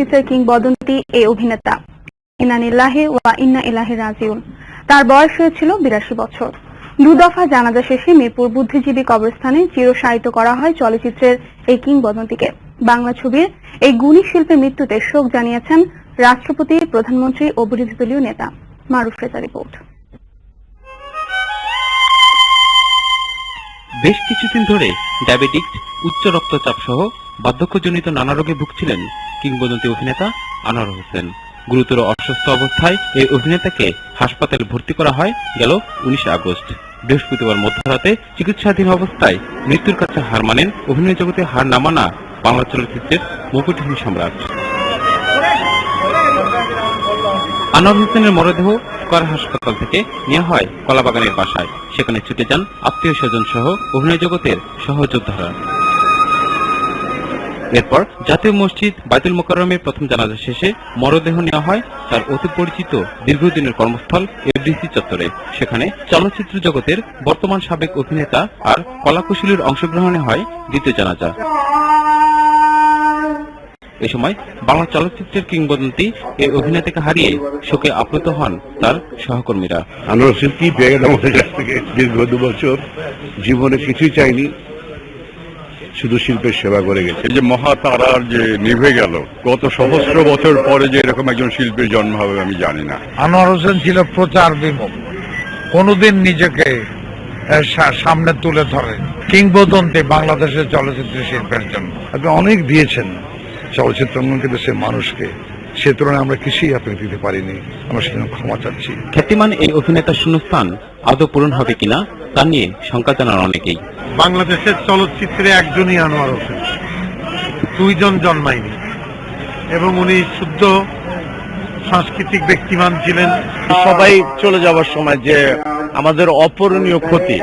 চলচ্চিত্রের কিংবদন্তি এই অভিনেতা। ইনানিল্লাহে ওয়া ইন্না ইলাহি রাজিউন। তার বয়স হয়েছিল বিরাশি বছর। দুদফা জানাজা শেষে মিরপুর বুদ্ধিজীবী কবরস্থানে চিরশায়িত করা হয় চলচ্চিত্রের এই কিংবদন্তিকে। বাংলা ছবির এই গুণী শিল্পের মৃত্যুতে শোক জানিয়েছেন রাষ্ট্রপতি, প্রধানমন্ত্রী ও বিরোধী দলীয় নেতা। মারুফ রেজা রিপোর্ট। বেশ কিছুদিন ধরে ডায়াবেটিক্স, উচ্চ রক্তচাপ সহ বার্ধক্যজনিত নানা রোগে ভুগছিলেন কিংবদন্তি অভিনেতা আনোয়ার হোসেন। গুরুতর অসুস্থ অবস্থায় এই অভিনেতাকে হাসপাতালে ভর্তি করা হয় গেল উনিশে আগস্ট। বৃহস্পতিবার মধ্যরাতে চিকিৎসাধীন অবস্থায় মৃত্যুর কাছে হার মানেন অভিনয় জগতে হার না মানা বাংলা চলচ্চিত্রের মুকুটহীন সম্রাট। আনোয়ার হোসেনের মরদেহ স্কয়ার হাসপাতাল থেকে নেওয়া হয় কলাবাগানের বাসায়। সেখানে ছুটে যান আত্মীয় স্বজন সহ অভিনয় জগতের সহযোদ্ধারা। এরপর জাতীয় মসজিদ বাইতুল মোকাররমের প্রথম জানাজা শেষে মরদেহ নেওয়া হয় তার অতি পরিচিত দীর্ঘদিনের কর্মস্থল এফডিসি চত্বরে। সেখানে চলচ্চিত্র জগতের বর্তমান সাবেক অভিনেতা আর কলাকুশলীর অংশগ্রহণে হয় দ্বিতীয় জানাজা। এ সময় বাংলা চলচ্চিত্রের কিংবদন্তি এই অভিনেতাকে হারিয়ে শোকে আপ্লুত হন তার সহকর্মীরা। আনোয়ার গেল আমাদের কাছ থেকে দীর্ঘ দু বছর জীবনে কিছুই চাইনি। শুধু শিল্পের সেবা করে গেছে। এই যে মহাতারার যে নিভে গেল কত সহস্র বছর পরে যে এরকম একজন শিল্পীর জন্ম হবে আমি জানি না। আনোয়ার হোসেন ছিল প্রচার বিমুখ। কোনোদিন নিজেকে সামনে তুলে ধরেন কিংবদন্তি বাংলাদেশের চলচ্চিত্র শিল্পের জন্য। আপনি অনেক দিয়েছেন চলচ্চিত্র অঙ্গনকে দেশের মানুষকে সে তুলনায় আমরা কিছুই আপনি দিতে পারিনি। আমরা সেজন্য ক্ষমা চাচ্ছি। খ্যাতিমান এই অভিনেতার শূন্যস্থান আদৌ পূরণ হবে কিনা তা নিয়ে শঙ্কা জানান অনেকেই। বাংলাদেশের চলচ্চিত্রে একজনই আনোয়ার হোসেন। দুইজন জন্মায়নি। এবং উনি শুদ্ধ সাংস্কৃতিক ব্যক্তিমান ছিলেন। সবাই চলে যাওয়ার সময় যে আমাদের অপূরণীয় ক্ষতি।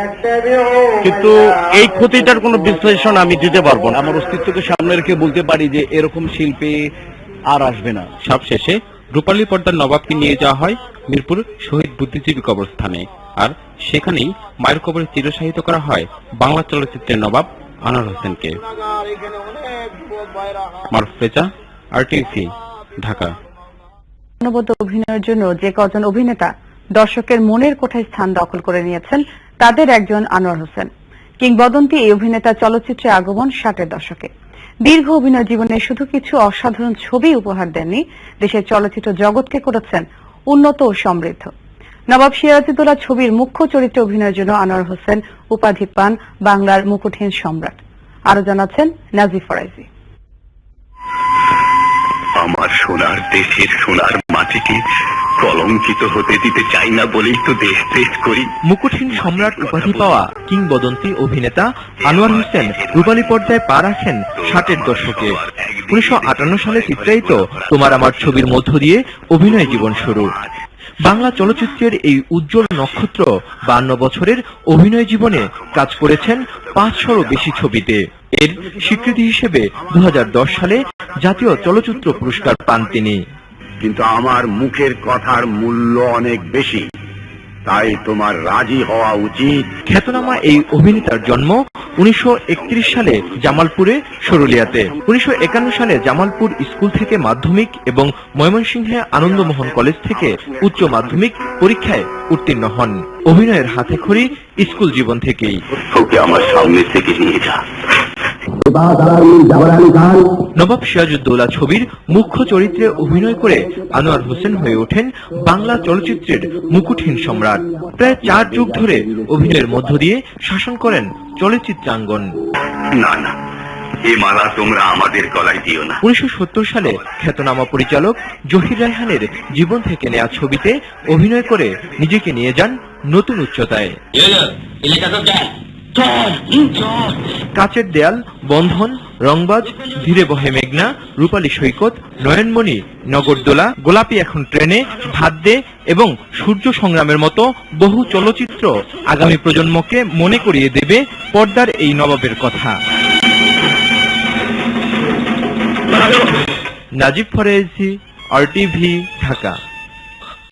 কিন্তু এই ক্ষতিটার কোনো বিশ্লেষণ আমি দিতে পারব না। আমার অস্তিত্বকে সামনে রেখে বলতে পারি যে এরকম শিল্পী আর আসবে না। সব শেষে রূপালী পর্দার নবাবকে নিয়ে যাওয়া হয় মিরপুর শহীদ বুদ্ধিজীবী কবরস্থানে। আর সেখানেই মায়ের কবরে চিরসাহিত করা হয় বাংলা চলচ্চিত্রের নবাব আনোয়ার হোসেনকে। মারুফ রেজা ঢাকা। অভিনয়ের জন্য যে কজন অভিনেতা দর্শকের মনের কোঠায় স্থান দখল করে নিয়েছেন, তাদের একজন আনোয়ার হোসেন। কিংবদন্তি এই অভিনেতা চলচ্চিত্রে আগমন ষাটের দশকে। দীর্ঘ অভিনয় জীবনে শুধু কিছু অসাধারণ ছবি উপহার দেননি, দেশের চলচ্চিত্র জগৎকে করেছেন উন্নত ও সমৃদ্ধ। নবাব সিরাজউদ্দৌলা ছবির মুখ্য চরিত্রে অভিনয়ের জন্য আনোয়ার হোসেন উপাধি পান বাংলার মুকুটহীন সম্রাট। আরও জানাচ্ছেন নাজিফ ফরাইজি। আমার সোনার দেশের সোনার মাটিকে কলঙ্কিত হতে দিতে চাই না বলেই তো দেশ দেশ করি। মুকুটহীন সম্রাট উপাধি পাওয়া কিংবদন্তি অভিনেতা আনোয়ার হোসেন রূপালী পর্দায় পা রাখেন ষাটের দশকে। উনিশশো আটান্ন সালে চিত্রায়িত তোমার আমার ছবির মধ্য দিয়ে অভিনয় জীবন শুরু। বাংলা চলচ্চিত্রের এই উজ্জ্বল নক্ষত্র বান্ন বছরের অভিনয় জীবনে কাজ করেছেন পাঁচশোরও বেশি ছবিতে। এর স্বীকৃতি হিসেবে দু হাজার দশ সালে জাতীয় চলচ্চিত্র পুরস্কার পান তিনি। কিন্তু আমার মুখের কথার মূল্য অনেক বেশি। তাই তোমার রাজি হওয়া উচিত। খ্যাতনামা এই অভিনেতার জন্ম উনিশশো সালে জামালপুরে সরুলিয়াতে, উনিশশো একান্ন সালে জামালপুর স্কুল থেকে মাধ্যমিক এবং ময়মনসিংহে আনন্দমোহন কলেজ থেকে উচ্চ মাধ্যমিক পরীক্ষায় উত্তীর্ণ হন। অভিনয়ের হাতে খড়ি স্কুল জীবন থেকেই। আমার সামনে থেকে নিয়ে যা। নবাব সিরাজউদ্দৌলা ছবির মুখ্য চরিত্রে অভিনয় করে আনোয়ার হোসেন হয়ে ওঠেন বাংলা চলচ্চিত্রের মুকুটহীন সম্রাট। প্রায় চার যুগ ধরে অভিনয়ের মধ্য দিয়ে শাসন করেন চলচ্চিত্রাঙ্গন। না না এ মালা তোমরা আমাদের গলায় দিও না। উনিশশো সত্তর সালে খ্যাতনামা পরিচালক জহির রায়হানের জীবন থেকে নেয়া ছবিতে অভিনয় করে নিজেকে নিয়ে যান নতুন উচ্চতায়। কাচের দেয়াল, বন্ধন, রংবাজ, ধীরে বহে মেঘনা, রূপালী সৈকত, নয়নমণি, নগরদোলা, গোলাপি এখন ট্রেনে ভাত দে এবং সূর্য সংগ্রামের মতো বহু চলচ্চিত্র আগামী প্রজন্মকে মনে করিয়ে দেবে পর্দার এই নবাবের কথা। নাজিব ফরেজি, আরটিভি, ঢাকা।